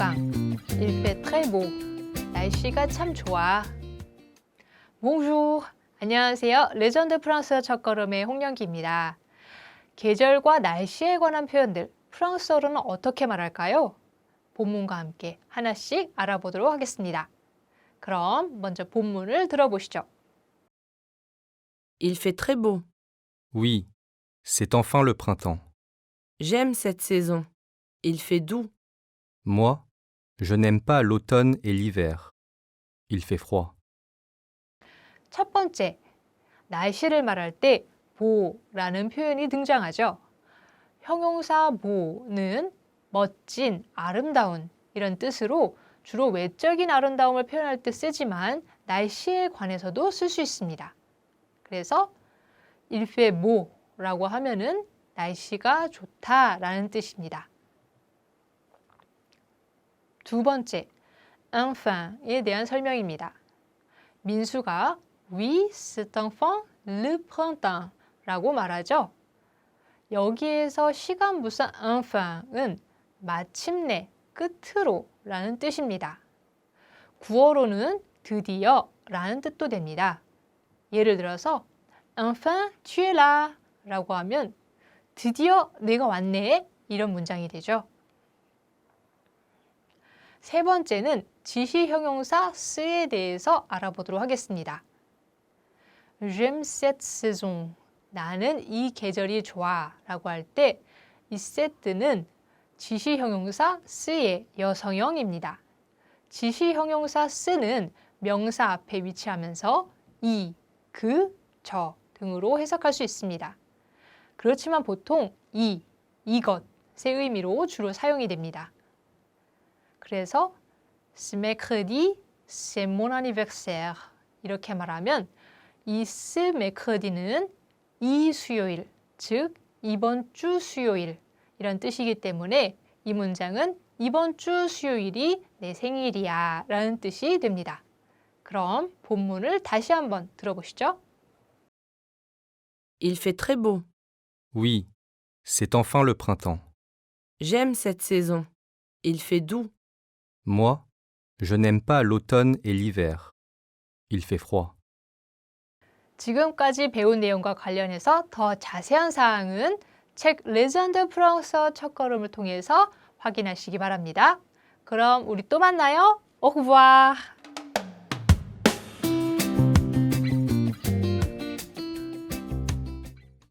fait très beau. 날씨가 참 좋아. Bonjour. 안녕하세요. 레전드 프랑스어 첫걸음의 홍영기입니다. 계절과 날씨에 관한 표현들 프랑스어로는 어떻게 말할까요? 본문과 함께 하나씩 알아보도록 하겠습니다. 그럼 먼저 본문을 들어보시죠. Il fait très beau. Oui, c'est enfin le printemps. J'aime cette saison. Il fait doux. Moi, je n'aime pas l'automne et l'hiver. Il fait froid. 첫 번째, 날씨를 말할 때 보라는 표현이 등장하죠. 형용사 보는 멋진, 아름다운 이런 뜻으로 주로 외적인 아름다움을 표현할 때 쓰지만 날씨에 관해서도 쓸 수 있습니다. 그래서 beau라고 하면은 날씨가 좋다라는 뜻입니다. 두 번째, enfin에 대한 설명입니다. 민수가 Oui, c'est enfin le printemps 라고 말하죠. 여기에서 시간 부사 enfin은 마침내, 끝으로 라는 뜻입니다. 구어로는 드디어 라는 뜻도 됩니다. 예를 들어서 enfin tu es là 라고 하면 드디어 내가 왔네 이런 문장이 되죠. 세 번째는 지시 형용사 쓰에 대해서 알아보도록 하겠습니다. J'aime cette saison. 나는 이 계절이 좋아 라고 할 때 이 set는 지시 형용사 쓰의 여성형입니다. 지시 형용사 쓰는 명사 앞에 위치하면서 이, 그, 저 등으로 해석할 수 있습니다. 그렇지만 보통 이, 이것의 의미로 주로 사용이 됩니다. 그래서 ce mercredi, c'est mon anniversaire 이렇게 말하면 이 ce mercredi는 이 수요일, 즉 이번 주 수요일 이런 뜻이기 때문에 이 문장은 이번 주 수요일이 내 생일이야 라는 뜻이 됩니다. 그럼 본문을 다시 한번 들어보시죠. Il fait très beau. Oui, c'est enfin le printemps. J'aime cette saison. Il fait doux. Moi, je n'aime pas l'automne et l'hiver. Il fait froid. 지금까지 배운 내용과 관련해서 더 자세한 사항은 책 레전드 프랑스어 첫걸음을 통해서 확인하시기 바랍니다. 그럼 우리 또 만나요. revoir.